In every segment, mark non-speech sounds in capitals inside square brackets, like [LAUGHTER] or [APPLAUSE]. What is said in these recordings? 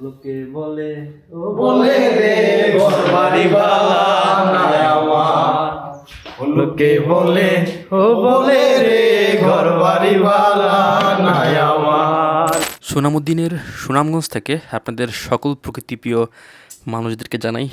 লোকে বলে ও বলে রে ঘর বাড়ি বালা নাই আমার লোকে বলে ও বলে রে ঘর বাড়ি বালা নাই আমার। সুনামুদ্দিনের সুনামগঞ্জ থেকে আপনাদের সকল প্রকৃতিপ্রিয় মানুষদেরকে জানাই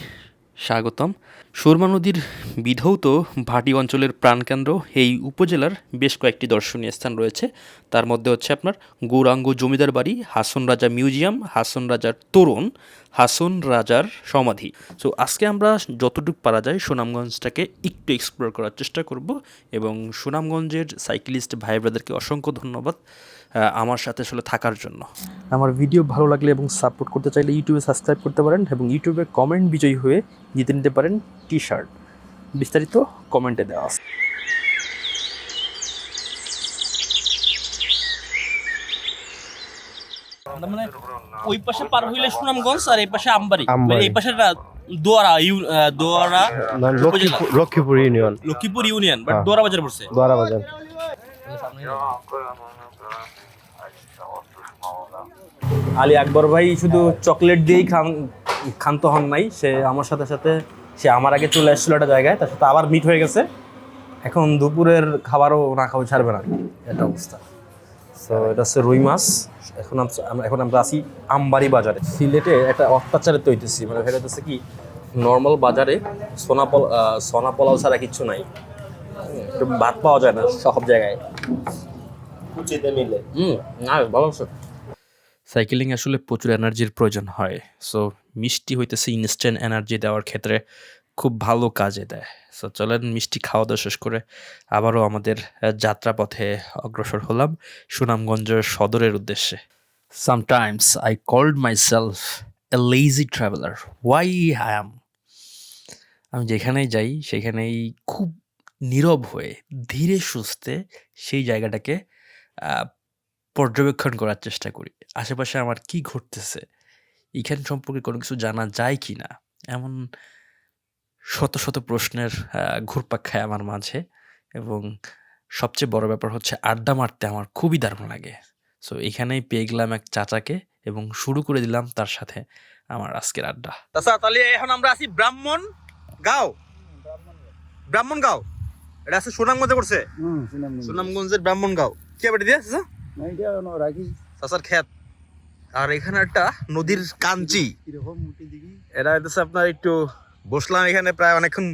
স্বাগতম। সুরমা নদীর বিধৌত ভাটি অঞ্চলের প্রাণকেন্দ্র। এই উপজেলার বেশ কয়েকটি দর্শনীয় স্থান রয়েছে। তার মধ্যে হচ্ছে আপনার গৌরাঙ্গ জমিদার বাড়ি, হাসন রাজা মিউজিয়াম, হাসন রাজার তোরণ, হাসন রাজার সমাধি। সো আজকে আমরা যতটুকু পারা যায় সুনামগঞ্জটাকে একটু এক্সপ্লোর করার চেষ্টা করব এবং সুনামগঞ্জের সাইকেলিস্ট ভাই ব্রাদারকে অসংখ্য ধন্যবাদ। আমার সাথে আসলে থাকার জন্য। আমার ভিডিও ভালো লাগলে এবং সাপোর্ট করতে চাইলে ইউটিউবে সাবস্ক্রাইব করতে পারেন এবং ইউটিউবে কমেন্ট বিজয়ী হয়ে জিতে নিতে পারেন টি শার্ট বিস্তারিত কমেন্টে দেওয়া আছে। মানে ওই পাশে পার হইলে সুনামগঞ্জ আর এই পাশে আমবাড়ি। মানে এই পাশে Dowara Dowara Lakshmipur union. Lakshmipur union but হ্যাঁ। দোয়ারা বাজার পড়ছে দ্বারা বাজার। আলী আকবর ভাই শুধু চকলেট দিয়েই খান, ক্ষান্ত হন নাই। সে আমার সাথে সাথে, সে আমার আগে চলে আসছিল একটা জায়গায়, তার সাথে আবার মিট হয়ে গেছে। এখন দুপুরের খাবারও না খাওয়া ছাড়বে না, এটা অবস্থা। তো এটা হচ্ছে রুই মাছ। এখন আমরা এখন আমরা আছি আমবাড়ি বাজারে। সিলেটে একটা অত্যাচারে তৈতেছি মানে সেটা হচ্ছে কি নর্মাল বাজারে সোনা পল সোনা পোলাও ছাড়া কিচ্ছু নাই। ভাত পাওয়া যায় না সব জায়গায়। কুচিতে মিলে। হুম না ভালো আছে। সাইকেলিং আসলে প্রচুর এনার্জির প্রয়োজন হয়। সো মিষ্টি হইতেছে ইনস্ট্যান্ট এনার্জি দেওয়ার ক্ষেত্রে খুব ভালো কাজে দেয়। সো চলেন মিষ্টি খাওয়া দাওয়া শেষ করে আবারও আমাদের যাত্রাপথে অগ্রসর হলাম সুনামগঞ্জের সদরের উদ্দেশ্যে। Sometimes I called myself a lazy traveller why I am আমি যেখানেই যাই সেখানেই খুব নীরব হয়ে ধীরে সুস্থে সেই জায়গাটাকে পর্যবেক্ষণ করার চেষ্টা করি। আশেপাশে আমার কি ঘটতেছে এখান সম্পর্কে কোনো কিছু জানা যায় কি না এমন শত শত প্রশ্নের ঘুরপাক খায় আমার মাঝে এবং সবচেয়ে বড় ব্যাপার হচ্ছে আড্ডা মারতে আমার খুবই দারুণ লাগে। সো এখানেই পেয়ে গেলাম এক চাচাকে এবং শুরু করে দিলাম তার সাথে আমার আজকের আড্ডা। আচ্ছা তাহলে এখন আমরা আছি ব্রাহ্মণ গাঁও। ব্রাহ্মণ গাঁও। এটা আছে সুনামগঞ্জে পড়ছে? সুনামগঞ্জের ব্রাহ্মণ গাঁও। কে বাড়ি দিয়ে চাচা চাচার ক্ষেত আর এখানে একটা নদীর কাঞ্চি। এটা আপনার একটু বসলাম এখানে প্রায় অনেকক্ষণ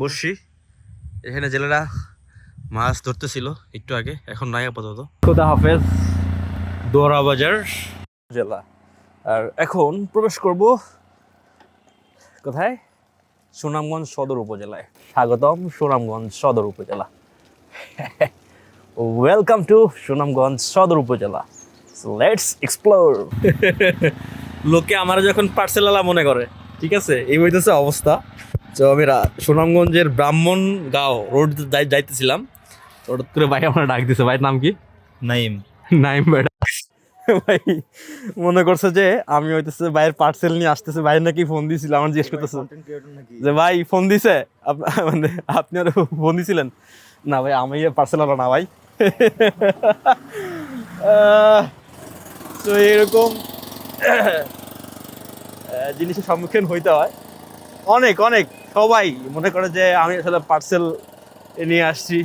বসছি। এখানে জেলেরা মাছ ধরতেছিল একটু আগে এখন নাই আপাতত। খোদা হাফেজ। বাজার। জেলা। আর এখন প্রবেশ করব কোথায়? সুনামগঞ্জ সদর উপজেলায়। স্বাগতম সুনামগঞ্জ সদর উপজেলা। ওয়েলকাম টু সুনামগঞ্জ সদর উপজেলা। লেটস এক্সপ্লোর [LAUGHS] লোকে আমার যখন পার্সেলালা মনে করে ঠিক আছে? এই হইতেছে অবস্থা। তো আমি রা- সুনামগঞ্জের ব্রাহ্মণ গাঁও রোড যাইতেছিলাম। হঠাৎ করে ভাই আমার ডাক দিছে। ভাইয়ের নাম কি? নাইম। নাইম ভাই ভাই মনে করছে যে আমি হইতেছে ভাইয়ের পার্সেল নিয়ে আসতেছে। ভাই নাকি ফোন দিয়েছিল আমার জিজ্ঞেস করতেছে। যে ভাই ফোন দিছে? [LAUGHS] মানে আপনি আর ফোন দিছিলেন? না ভাই আমি পার্সেল আলো না ভাই। তো এরকম জিনিসের সম্মুখীন হইতে হয়। অনেক অনেক, সবাই। মনে করে যে আমি আসলে পার্সেল নিয়ে আসছি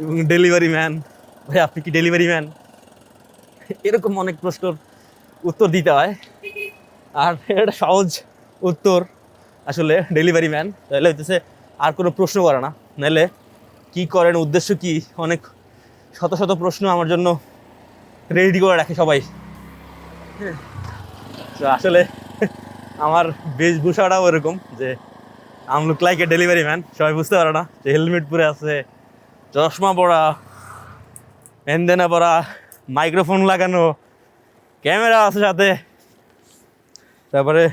এবং ডেলিভারি ম্যান ভাই, আপনি কি ডেলিভারি ম্যান এরকম অনেক প্রশ্নের উত্তর দিতে হয়। আর এটা সহজ উত্তর আসলে ডেলিভারি ম্যান তাহলে হইতেছে আর কোনো প্রশ্ন করে না। নাহলে কী করেন, উদ্দেশ্য কি? অনেক শত শত প্রশ্ন আমার জন্য রেডি করে রাখে সবাই। তো আসলে আমার বেশভূষাটাও এরকম যে I'm look like a delivery man সবাই বুঝতে পারে না যে হেলমেট পরে আছে, চশমা পরা এনদেনা পরা মাইক্রোফোন লাগানো, ক্যামেরা আছে সাথে। তারপরে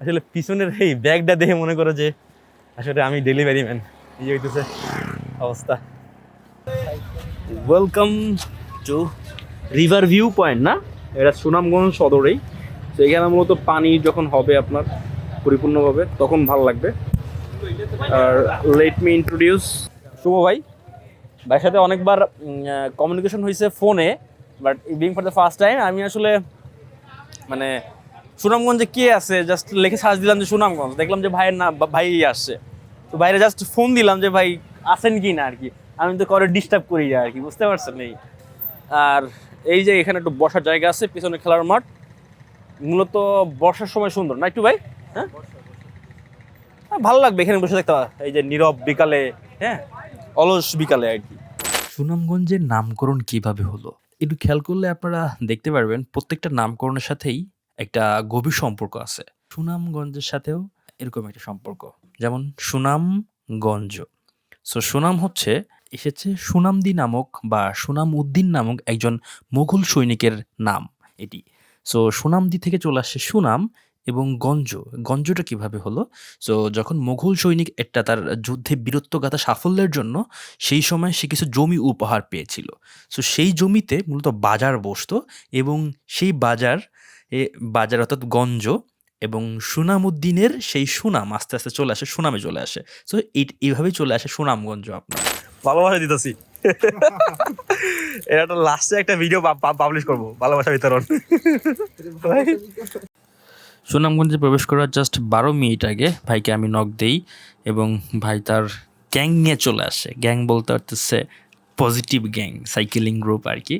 আসলে পিছনের এই ব্যাগটা দেখে মনে করে যে, আসলে আমি ডেলিভারি ম্যান এই হইতেছে অবস্থা। Welcome to river view point না? এটা সুনামগঞ্জ সদরেই। তো এখানে মূলত পানি যখন হবে আপনার পরিপূর্ণভাবে, তখন ভালো লাগবে। আর লেট মি ইন্ট্রোডিউস শুভ ভাই। ভাইয়ের সাথে অনেকবার কমিউনিকেশন হয়েছে ফোনে but being for the first time আমি আসলে মানে সুনামগঞ্জে কে আছে? জাস্ট লিখে সার্চ দিলাম যে সুনামগঞ্জ। দেখলাম যে ভাইয়ের না, ভাই আসছে। তো বাইরে জাস্ট ফোন দিলাম যে ভাই আসেন কি না আর কি। আমি তো করে ডিস্টার্ব করি আর কি বুঝতে পারছেন এই। আর এই যে এখানে একটু বসার জায়গা আছে পিছনে খেলার মাঠ। মূলত বর্ষার সময় সুন্দর। না একটু ভাই? হ্যাঁ? হ্যাঁ, ভালো লাগবে এখানে বসে দেখতে এই যে নীরব বিকালে হ্যাঁ? অলস বিকালে আর কি। সুনামগঞ্জের নামকরণ কীভাবে হলো? একটু খেয়াল করলে আপনারা দেখতে পারবেন প্রত্যেকটা নামকরণের সাথেই একটা গভীর সম্পর্ক আছে। সুনামগঞ্জের সাথেও এরকম একটা সম্পর্ক। যেমন সুনামগঞ্জ। সো সুনাম হচ্ছে এসেছে সুনামদি নামক বা সুনাম উদ্দিন নামক একজন মুঘল সৈনিকের নাম এটি। সো সুনামদি থেকে চলে আসছে সুনাম এবং গঞ্জ। গঞ্জটা কীভাবে হলো? সো যখন মুঘল সৈনিক একটা তার যুদ্ধে বীরত্বগাথা সাফল্যের জন্য সেই সময় সে কিছু জমি উপহার পেয়েছিল। সো সেই জমিতে মূলত বাজার বসত এবং সেই বাজার, এ বাজার অর্থাৎ গঞ্জ এবং সুনামুদ্দিনের সেই সুনাম আস্তে আস্তে চলে আসে সুনামে চলে আসে। সো এই এইভাবেই চলে আসে সুনামগঞ্জ আপনার। ভালোবাসা দিতেছি। এটা একটা লাস্টে একটা ভিডিও পাবলিশ করব ভালোবাসা বিতরণ। সুনামগঞ্জে প্রবেশ করার জাস্ট বারো মিনিট আগে ভাইকে আমি নক দেই এবং ভাই তার গ্যাং নিয়ে চলে আসে। গ্যাং বলতে পারতেছে পজিটিভ গ্যাং সাইকেলিং গ্রুপ আর কি।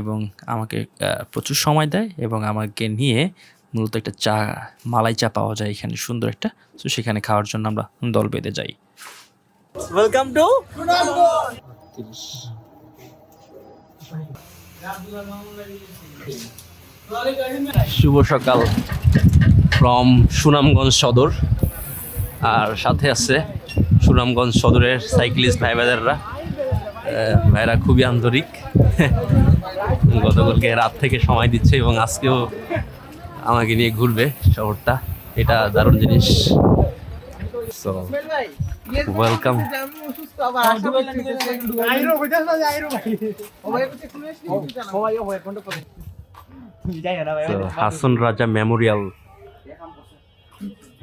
এবং আমাকে প্রচুর সময় দেয় এবং আমাকে নিয়ে মূলত একটা চা মালাই চা পাওয়া যায় এখানে সুন্দর একটা। তো সেখানে খাওয়ার জন্য আমরা দল বেঁধে যাই। ওয়েলকাম টু শুভ সকাল ফ্রম সুনামগঞ্জ সদর। আর সাথে আছে সুনামগঞ্জ সদরের সাইক্লিস্ট ভাই ভাইদাররা ভাইরা খুবই আন্তরিক। গতকালকে রাত থেকে সময় দিচ্ছে এবং আজকেও আমাকে নিয়ে ঘুরবে শহরটা। এটা দারুণ জিনিস। So welcome Hason Raja Memorial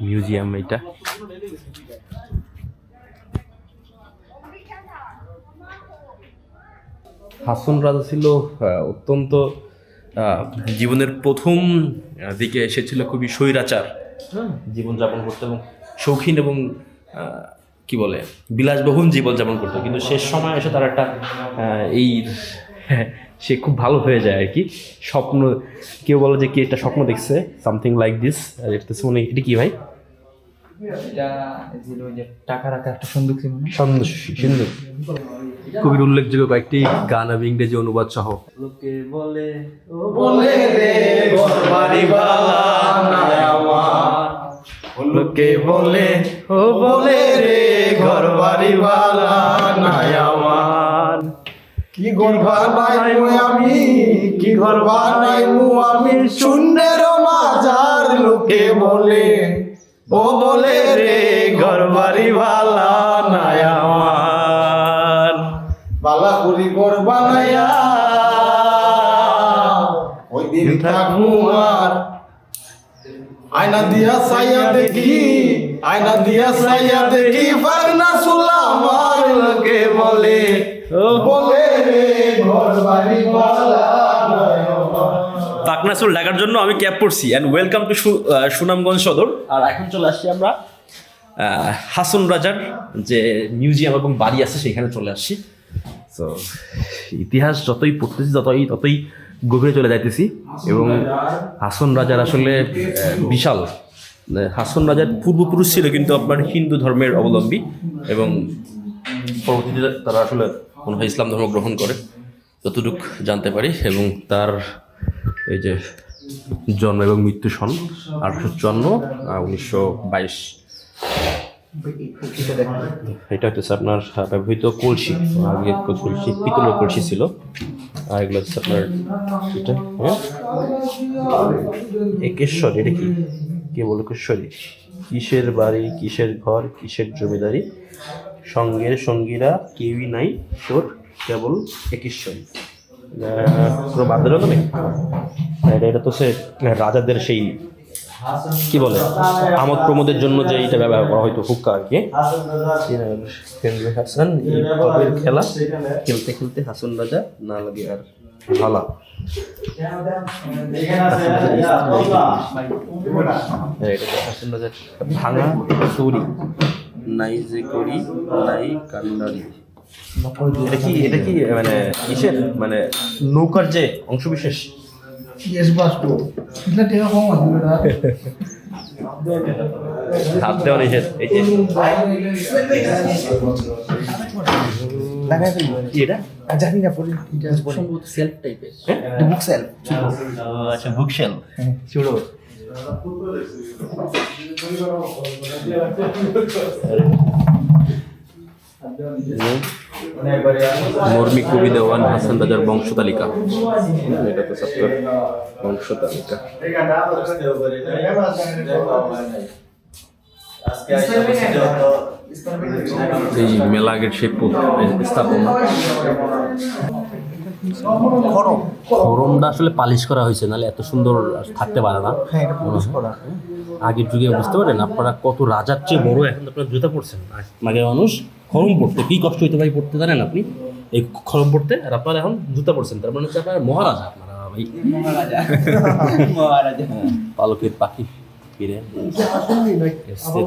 museum এটা। হাসন রাজা ছিল অত্যন্ত জীবনের প্রথম দিকে এসেছিল খুবই স্বৈরাচার। জীবনযাপন করতো এবং শৌখিন এবং কি বলে বিলাসবহুল জীবনযাপন করতো। কিন্তু শেষ সময় এসে তার একটা এই সে খুব ভালো হয়ে যায় আর কি। স্বপ্ন কেউ বলে যে কি একটা স্বপ্ন দেখছে সামথিং লাইক দিস মনে এটা কি ভাই? টাকা রাখা একটা সন্দুক সিন্ধু কবির উল্লেখযোগ্য কয়েকটি গান এবং ইংরেজি অনুবাদ সহ। লোকে বলে ও বলে রে ঘর বাড়ি বালা নাই আমার। লোকে বলে ও বলে রে ঘর বাড়ি বালা নাই আমার। কি ঘর বানাই আমি কি ঘর বানাই আমি শূন্যের মাজার লোকে বলে ও বলে রে ঘর বাড়ি বালা নাই আমার। বালা করি ঘর ওই দিন আয়না দিয়া সাইয়া দেখি আয়না দিয়া সাইয়া দেখি ফারনা সুলা আমার লোকে বলে। বলে রে ঘর বাড়ি পাকনাসুল ঢাকার জন্য আমি ক্যাব পড়ছি। অ্যান্ড ওয়েলকাম টু সুনামগঞ্জ সদর। আর এখন চলে আসছি আমরা হাসন রাজার যে মিউজিয়াম এবং বাড়ি আছে সেখানে চলে আসছি। তো ইতিহাস যতই পড়তেছি ততই ততই গভীরে চলে যাইতেছি এবং হাসন রাজার আসলে বিশাল। আহ, হাসন রাজার পূর্বপুরুষ ছিল কিন্তু আপনার হিন্দু ধর্মের অবলম্বী এবং পরবর্তীতে তারা আসলে মনে হয় ইসলাম ধর্ম গ্রহণ করে যতটুক জানতে পারি এবং তার এই যে জন্ম এবং মৃত্যু সন আঠারোশো চুয়ান্ন উনিশশো বাইশ। এটা হচ্ছে আপনার ব্যবহৃত কলসি, আগে কলসি, পিতলের কলসি ছিল। আর এগুলো হচ্ছে আপনার এটা হ্যাঁ? একেশ্বর এটা কি? কে বলে একেশ্বরী কিসের বাড়ি, কিসের ঘর, কিসের জমিদারি? সঙ্গের সঙ্গীরা কেউই নাই, তোর কেবল একেশ্বরী কোনো বাধ্যজনক নেই এটা তো সে রাজাদের সেই কি বলে? আমোদ প্রমোদের জন্য যে এইটা ব্যবহার করা হয়তো হুক্কা আর কি। হাসান খেলা। খেলতে খেলতে হাসান রাজা না লাগে আর ভালা। হ্যাঁ, ভাঙা তৈরি নাই যে করি নাই কান্ডারি। এটা কি এটা কি মানে কিসের? মানে নৌকার যে অংশ বিশেষ হাত দেওয়া নিষেধ এই যে কি এটা জানি না পরে সেলফ টাইপের বুক সেলফ আচ্ছা বুক শেল ছোট মর্মি কবি দেওয়ান হাসান রাজার বংশ তালিকা। এটা তো সত্তর বংশ তালিকা। এই মেলা আগের সেই স্থাপনা। খরমটা আসলে পালিশ করা হয়েছে নাহলে এত সুন্দর থাকতে পারে না। হ্যাঁ আগের যুগে বুঝতে পারেন আপনারা কত রাজার চেয়ে বড় এখন আপনারা জুতা পড়ছেন আগে মানুষ খরম পড়তে কি কষ্ট হইতে ভাই পড়তে জানেন আপনি? এই খরম পড়তে আর আপনারা এখন জুতা পড়ছেন তার মানে হচ্ছে আপনারা মহারাজা আপনারা ভাই। হ্যাঁ, [LAUGHS] পালকের পাখি ফিরে।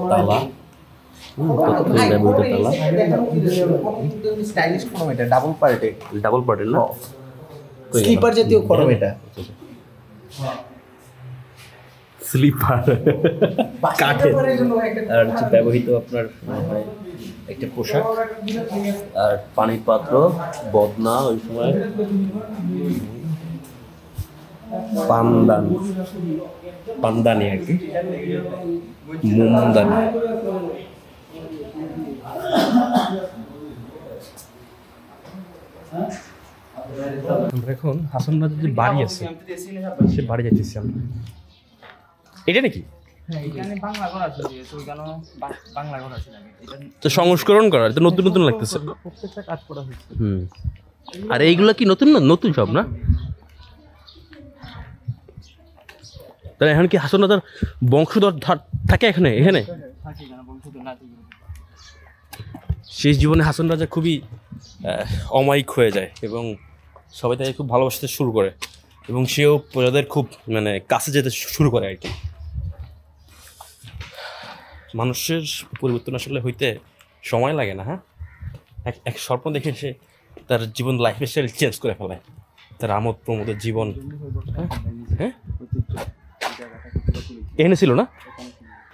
তালা। ডাবল পার্টে ডাবল পার্টের না? স্লিপার জাতীয় ফর্ম এটা। স্লিপার কাঠের। আর হচ্ছে ব্যবহৃত আপনার হয়। একটা পোশাক, আর পানির পাত্র, বদনা, ওই সময় পানদান, পানদানি আর কি মোমদানি আমরা এখন হাসান যে বাড়ি আছে, সে বাড়ি যাইতেছি আমরা। এটা নাকি? তো আছে তো সংস্করণ করা এটা নতুন নতুন লাগতেছে। প্রত্যেকটা কাজ করা হয়েছে হুম। আর এইগুলা কি নতুন না নতুন সব না? তাহলে এখন কি হাসন রাজার বংশধর থাকে এখানে এখানে? তো শেষ জীবনে হাসান রাজা খুবই অমায়িক হয়ে যায় এবং সবাই তাকে খুব ভালোবাসতে শুরু করে। এবং সেও প্রজাদের খুব মানে কাছে যেতে শুরু করে আর কি। মানুষের পরিবর্তন আসলে হইতে সময় লাগে না হ্যাঁ? এক এক স্বপ্ন দেখে সে তার জীবন লাইফ স্টাইল চেঞ্জ করে ফেলে। তার আমোদ প্রমোদের জীবন হ্যাঁ? এখানে ছিল না?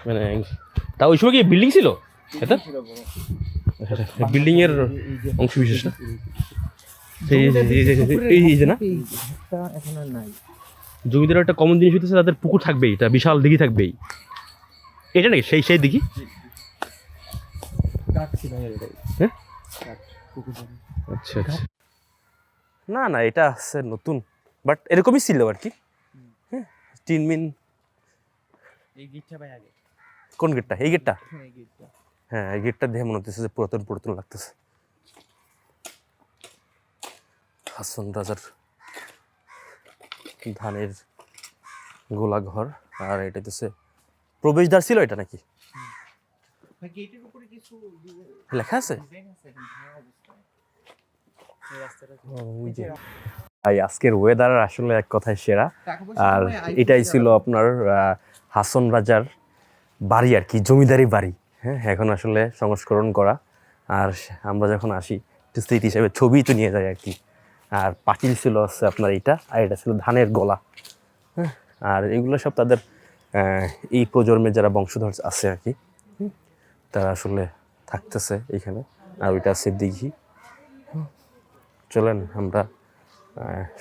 মানে তা ওই সময় কি বিল্ডিং ছিল? এটা? বিল্ডিং এর অংশ বিশেষ না? জমিদার একটা কমন জিনিস হইতেছে তাদের পুকুর থাকবেই এটা বিশাল দিঘি থাকবেই। এটা নাকি? সেই সেই এটাই হ্যাঁ? আচ্ছা আচ্ছা। না না এটা আছে নতুন। বাট এরকমই ছিল আর কি। হ্যাঁ টিনমিন এই গিটটা ভাই আগে। কোন গেটটা? এই গেটটা? হ্যাঁ এই হ্যাঁ এই গেটটা দেখে মনে হচ্ছে যে পুরাতন পুরাতন লাগতেছে। হাসন রাজার ধানের গোলা ঘর আর এটা হচ্ছে প্রবেশদ্বার ছিল এটা নাকি? লেখা আছে? আছে ভাই আজকের ওয়েদার আসলে এক কথায় সেরা। আর এটাই ছিল আপনার হাসন রাজার বাড়ি আর কি জমিদারি বাড়ি। হ্যাঁ এখন আসলে সংস্করণ করা। আর আমরা যখন আসি স্মৃতি হিসেবে ছবি তো নিয়ে যাই আর কি। আর পাটিল ছিল হচ্ছে আপনার এটা আর এটা ছিল ধানের গলা। হ্যাঁ আর এগুলো সব তাদের এই প্রজন্মের যারা বংশধর আছে আর কি তারা আসলে থাকতেছে এখানে। আর ওইটা আছে দিঘি। চলেন আমরা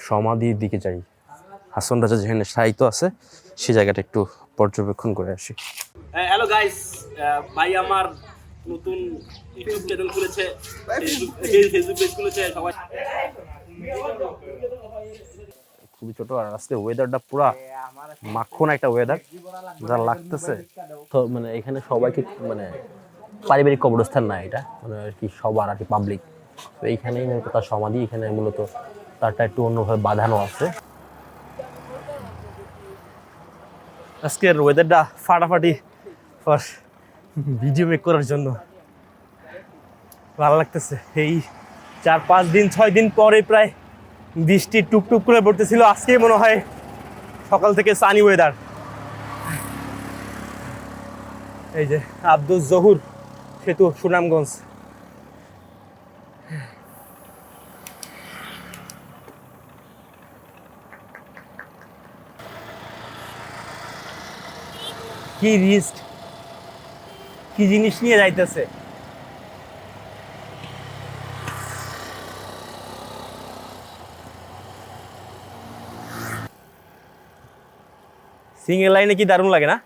সমাধির দিকে যাই। হাসন রাজা যেখানে সাহিত্য আছে সে জায়গাটা একটু পর্যবেক্ষণ করে আসি। হ্যালো গাইস ভাই আমার নতুন ইউটিউব চ্যানেল খুলেছে ফেসবুক পেজ খুলেছে সবাই খুবই ছোট আর আজকে ওয়েদারটা পুরা মাখন একটা ওয়েদার যা লাগতেছে। তো মানে এখানে সবাইকে মানে পারিবারিক কবরস্থান না এটা মানে আর কি সবার আর কি পাবলিক তো এইখানেই মূলত তার সমাধি এখানে মূলত তারটা একটু অন্যভাবে বাঁধানো আছে। আজকের ওয়েদারটা ফাটাফাটি ফর ভিডিও মেক করার জন্য। ভালো লাগতেছে। এই চার পাঁচ দিন ছয় দিন পরে প্রায় বৃষ্টি টুকটুক করে পড়তেছিল। আজকে মনে হয় সকাল থেকে সানি ওয়েদার এই যে আব্দুল জহুর সেতু, সুনামগঞ্জ। কি রিস্ক কি জিনিস নিয়ে যাইতেছে? সিঙ্গেল লাইনে কি দারুণ লাগে না?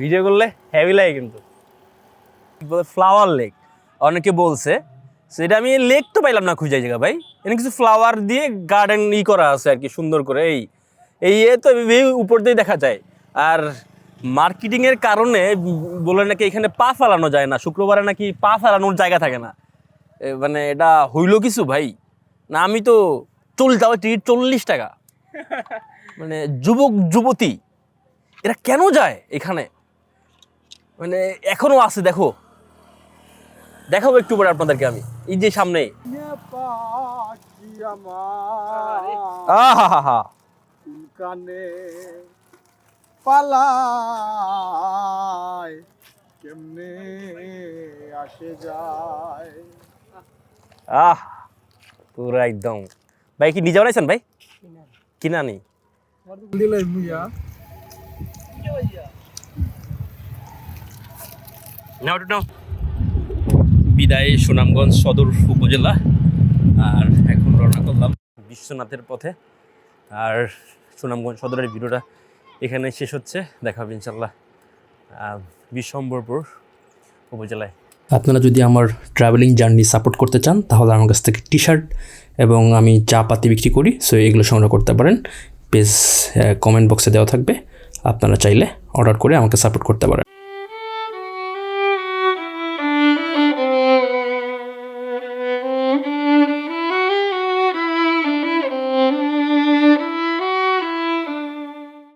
ভিডিও করলে হ্যাভি লাগে কিন্তু। ফ্লাওয়ার লেক অনেকে বলছে সেটা আমি লেক তো পাইলাম না খুঁজে জায়গা ভাই। এখানে কিছু ফ্লাওয়ার দিয়ে গার্ডেন ই করা আছে আর কি, সুন্দর করে। এই এই এ তো উপর দিয়ে দেখা যায়। আর মার্কেটিংয়ের কারণে বলে নাকি এখানে পা ফেলানো যায় না, শুক্রবারে নাকি পা ফেলানোর জায়গা থাকে না। মানে এটা হইল কিছু ভাই? না, আমি তো চল যাওয়া টিকিট চল্লিশ টাকা। [LAUGHS] মানে যুবক যুবতী এরা কেন যায় এখানে? মানে এখনও আছে দেখো। দেখাবো একটু পরে আপনাদেরকে আমি। এই যে সামনে। পালায় কেমনে আসে যায়। আহ পুরো একদম। ভাই কি নিজে বানাইছেন ভাই? কিনা নেই বিদায় সুনামগঞ্জ সদর উপজেলা। আর এখন রওনা করলাম বিশ্বনাথের পথে। আর সুনামগঞ্জ সদরের ভিডিওটা এখানে শেষ হচ্ছে। দেখা হবে ইনশাল্লাহ বিশ্বম্বরপুর উপজেলায়। আপনারা যদি আমার ট্রাভেলিং জার্নি সাপোর্ট করতে চান, তাহলে আমার কাছ থেকে টি শার্ট এবং আমি চা পাতি বিক্রি করি সো এগুলো সংগ্রহ করতে পারেন। পেজ কমেন্ট বক্সে দেওয়া থাকবে। আপনারা চাইলে অর্ডার করে আমাকে সাপোর্ট করতে পারেন।